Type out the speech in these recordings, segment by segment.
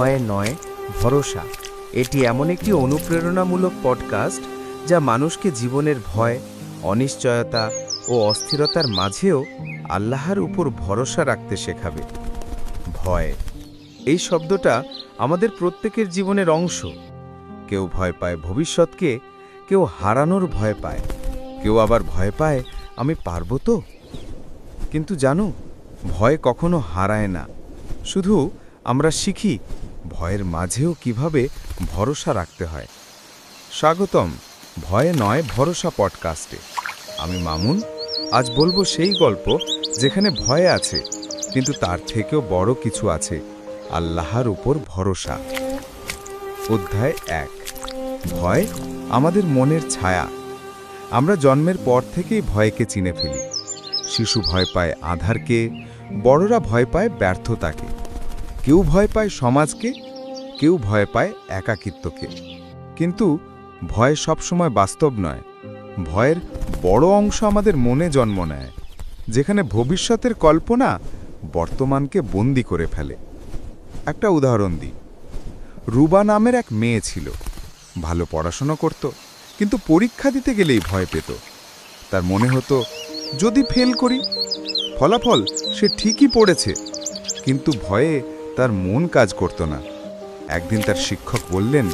ভয় নয়, ভরসা। এটি এমন একটি অনুপ্রেরণামূলক পডকাস্ট যা মানুষকে জীবনের ভয়, অনিশ্চয়তা ও অস্থিরতার মাঝেও আল্লাহর উপর ভরসা রাখতে শেখাবে। ভয়। এই শব্দটা আমাদের প্রত্যেকের জীবনের অংশ। কেউ ভয় পায় ভবিষ্যৎকে, কেউ হারানোর ভয় পায়। কেউ আবার ভয় পায়, আমি পারব তো? কিন্তু জানো, ভয় কখনো হারায় না। শুধু আমরা শিখি ভয়ের মাঝেও কীভাবে ভরসা রাখতে হয়? স্বাগতম, ভয়ে নয় ভরসা পডকাস্টে। আমি মামুন, আজ বলব সেই গল্প যেখানে ভয় আছে, কিন্তু তার থেকেও বড় কিছু আছে, আল্লাহর উপর ভরসা। অধ্যায় এক, ভয় আমাদের মনের ছায়া। আমরা জন্মের পর থেকেই ভয়কে চিনে ফেলি। শিশু ভয় পায় আধারকে, বড়রা ভয় পায় ব্যর্থতাকে। কেউ ভয় পায় সমাজকে, কেউ ভয় পায় একাকিত্বকে। কিন্তু ভয় সবসময় বাস্তব নয়। ভয়ের বড় অংশ আমাদের মনে জন্ম নেয়, যেখানে ভবিষ্যতের কল্পনা বর্তমানকে বন্দি করে ফেলে। একটা উদাহরণ দিই। রুবা নামের এক মেয়ে ছিল। ভালো পড়াশোনা করত, কিন্তু পরীক্ষা দিতে গেলেই ভয় পেত। তার মনে হতো, যদি ফেল করি, ফলাফল সে ঠিকই পড়েছে, কিন্তু ভয়ে তার মন কাজ করত না। একদিন তার শিক্ষক বললেন,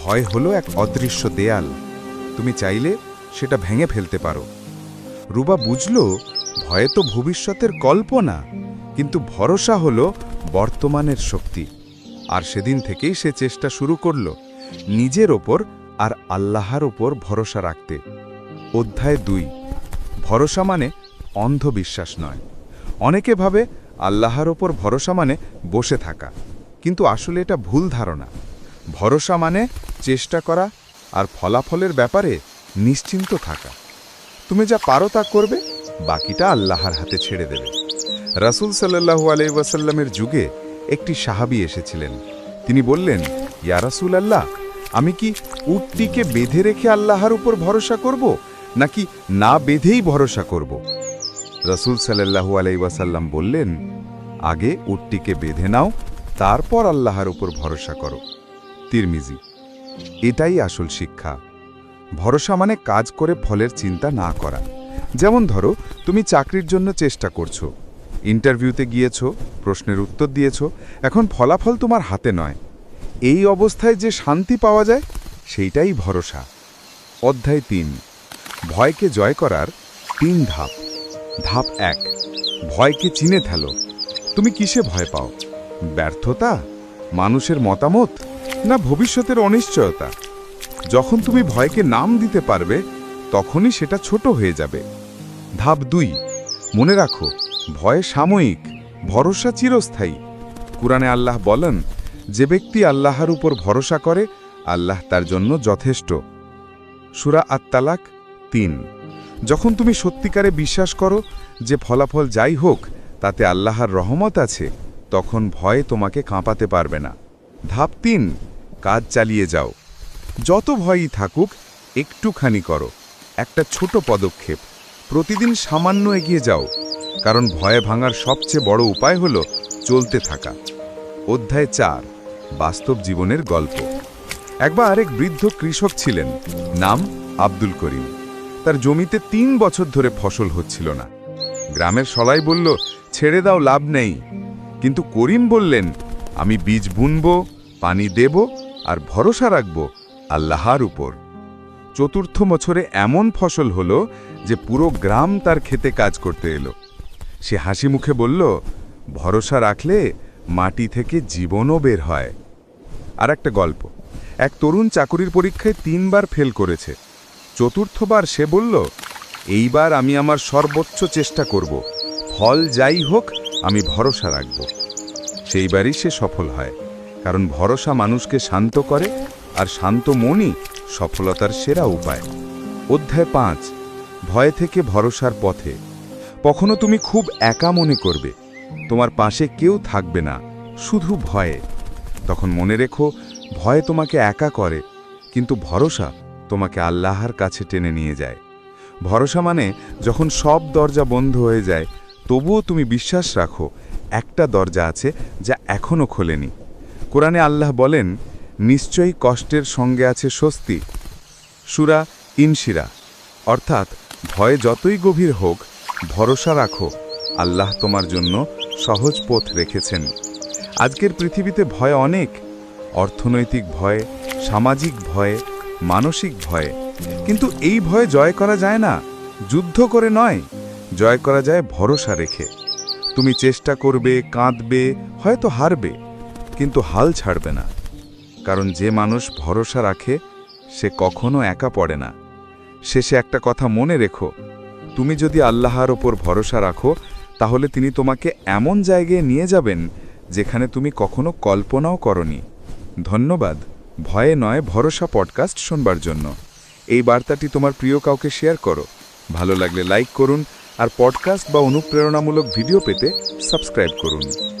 ভয় হলো এক অদৃশ্য দেয়াল। তুমি চাইলে সেটা ভেঙে ফেলতে পারো। রুবা বুঝল, ভয়ে তো ভবিষ্যতের কল্পনা, কিন্তু ভরসা হলো বর্তমানের শক্তি। আর সেদিন থেকেই সে চেষ্টা শুরু করল, নিজের ওপর আর আল্লাহর ওপর ভরসা রাখতে। অধ্যায় দুই, ভরসা মানে অন্ধবিশ্বাস নয়। অনেকে ভাবে আল্লাহর ওপর ভরসা মানে বসে থাকা। কিন্তু আসলে এটা ভুল ধারণা। ভরসা মানে চেষ্টা করা আর ফলাফলের ব্যাপারে নিশ্চিন্ত থাকা। তুমি যা পারো তা করবে, বাকিটা আল্লাহর হাতে ছেড়ে দেবে। রাসুল সাল্লাহু আলাই ওয়াসাল্লামের যুগে একটি সাহাবি এসেছিলেন। তিনি বললেন, ইয়া রাসুল আল্লাহ আমি কি উটটিকে বেঁধে রেখে আল্লাহর উপর ভরসা করব, নাকি না বেঁধেই ভরসা করব? রসুল সাল্লাহু ওয়াসাল্লাম বললেন, আগে উটটিকে বেঁধে নাও, তারপর আল্লাহর উপর ভরসা করো। তিরমিজি, এটাই আসল শিক্ষা। ভরসা মানে কাজ করে ফলের চিন্তা না করা। যেমন ধরো, তুমি চাকরির জন্য চেষ্টা করছ, ইন্টারভিউতে গিয়েছ, প্রশ্নের উত্তর দিয়েছ, এখন ফলাফল তোমার হাতে নয়। এই অবস্থায় যে শান্তি পাওয়া যায়, সেইটাই ভরসা। অধ্যায় তিন, ভয়কে জয় করার তিন ধাপ। ধাপ এক, ভয়কে চিনে ফেলো। তুমি কিসে ভয় পাও? ব্যর্থতা? মানুষের মতামত? না ভবিষ্যতের অনিশ্চয়তা? যখন তুমি ভয়কে নাম দিতে পারবে, তখনই সেটা ছোট হয়ে যাবে। ধাপ দুই, মনে রাখো, ভয় সাময়িক, ভরসা চিরস্থায়ী। কুরআনে আল্লাহ বলেন, যে ব্যক্তি আল্লাহর উপর ভরসা করে, আল্লাহ তার জন্য যথেষ্ট। সুরা আত্মালাক তিন। যখন তুমি সত্যিকারে বিশ্বাস করো যে ফলাফল যাই হোক, তাতে আল্লাহর রহমত আছে, তখন ভয় তোমাকে কাঁপাতে পারবে না। ধাপ তিন, কাজ চালিয়ে যাও। যত ভয়ই থাকুক, একটুখানি করো। একটা ছোট পদক্ষেপ। প্রতিদিন সামান্য এগিয়ে যাও, কারণ ভয়ে ভাঙার সবচেয়ে বড় উপায় হল চলতে থাকা। অধ্যায় চার, বাস্তব জীবনের গল্প। একবার এক বৃদ্ধ কৃষক ছিলেন, নাম আব্দুল করিম। তার জমিতে তিন বছর ধরে ফসল হচ্ছিল না। গ্রামের সলাই বলল, ছেড়ে দাও, লাভ নেই। কিন্তু করিম বললেন, আমি বীজ বুনব, পানি দেব আর ভরসা রাখব আল্লাহর উপর। চতুর্থ বছরে এমন ফসল হলো যে পুরো গ্রাম তার খেতে কাজ করতে এলো। সে হাসি মুখে বলল, ভরসা রাখলে মাটি থেকে জীবনও বের হয়। আর একটা গল্প, এক তরুণ চাকুরির পরীক্ষায় তিনবার ফেল করেছে। চতুর্থবার সে বলল, এইবার আমি আমার সর্বোচ্চ চেষ্টা করব। ফল যাই হোক, আমি ভরসা রাখব। সেইবারই সে সফল হয়, কারণ ভরসা মানুষকে শান্ত করে আর শান্ত মনই সফলতার সেরা উপায়। অধ্যায় পাঁচ, ভয় থেকে ভরসার পথে। কখনো তুমি খুব একা মনে করবে, তোমার পাশে কেউ থাকবে না, শুধু ভয়ে। তখন মনে রেখো, ভয় তোমাকে একা করে, কিন্তু ভরসা তোমাকে আল্লাহর কাছে টেনে নিয়ে যায়। ভরসা মানে যখন সব দরজা বন্ধ হয়ে যায়, তবুও তুমি বিশ্বাস রাখো, একটা দরজা আছে যা এখনও খোলেনি। কোরআনে আল্লাহ বলেন, নিশ্চয়ই কষ্টের সঙ্গে আছে স্বস্তি। সুরা ইনশিরা, অর্থাৎ ভয় যতই গভীর হোক, ভরসা রাখো, আল্লাহ তোমার জন্য সহজ পথ রেখেছেন। আজকের পৃথিবীতে ভয় অনেক, অর্থনৈতিক ভয়, সামাজিক ভয় মানসিক ভয়ে। কিন্তু এই ভয়ে জয় করা যায় না, যুদ্ধ করে নয়, জয় করা যায় ভরসা রেখে। তুমি চেষ্টা করবে, কাঁদবে, হয়তো হারবে, কিন্তু হাল ছাড়বে না। কারণ যে মানুষ ভরসা রাখে, সে কখনো একা পড়ে না। শেষে একটা কথা মনে রেখো, তুমি যদি আল্লাহর ওপর ভরসা রাখো, তাহলে তিনি তোমাকে এমন জায়গায় নিয়ে যাবেন, যেখানে তুমি কখনো কল্পনাও করনি। ধন্যবাদ। ভয়ে নয়, ভরসা পডকাস্ট শোনবার জন্য। এই বার্তাটি তোমার প্রিয় কাউকে শেয়ার করো। ভালো লাগলে লাইক করুন আর পডকাস্ট বা অনুপ্রেরণামূলক ভিডিও পেতে সাবস্ক্রাইব করুন।